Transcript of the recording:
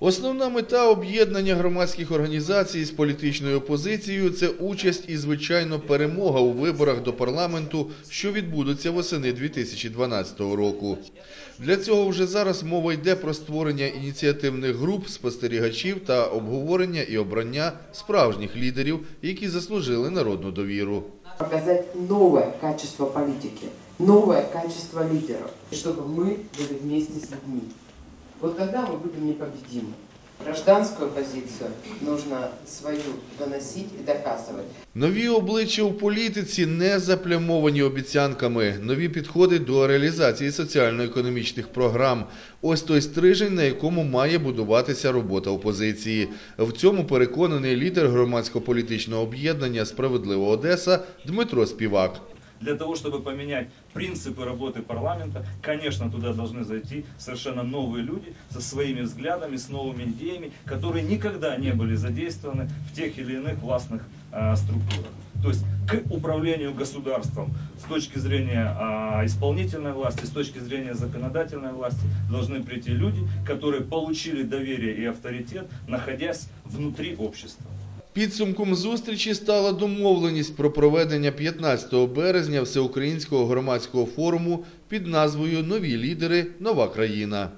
Основна мета об'єднання громадських організацій з політичною опозицією це участь і, звичайно, перемога у виборах до парламенту, що відбудуться восени 2012 року. Для цього вже зараз мова йде про створення ініціативних груп, спостерігачів та обговорення і обрання справжніх лідерів, які заслужили народну довіру. показать новое качество политики, новое качество лидеров, чтобы мы были вместе с людьми. Вот тогда мы будем непобедимы. Гражданскую позицию нужно свою доносить и доказывать. Нові обличчя у політиці не заплямовані обіцянками. Нові підходи до реалізації соціально-економічних програм. Ось той стрижень, на якому має будуватися робота опозиції. В цьому переконаний лідер громадсько-політичного об'єднання Справедлива Одеса Дмитро Співак. Для того, чтобы поменять принципы работы парламента, конечно, туда должны зайти совершенно новые люди со своими взглядами, с новыми идеями, которые никогда не были задействованы в тех или иных властных э, структурах. То есть к управлению государством с точки зрения а, исполнительной власти, с точки зрения законодательной власти должны прийти люди, которые получили доверие и авторитет, находясь внутри общества. Підсумком зустрічі стала домовленість про проведення 15 березня всеукраїнського громадського форуму під назвою Нові лідери, нова країна.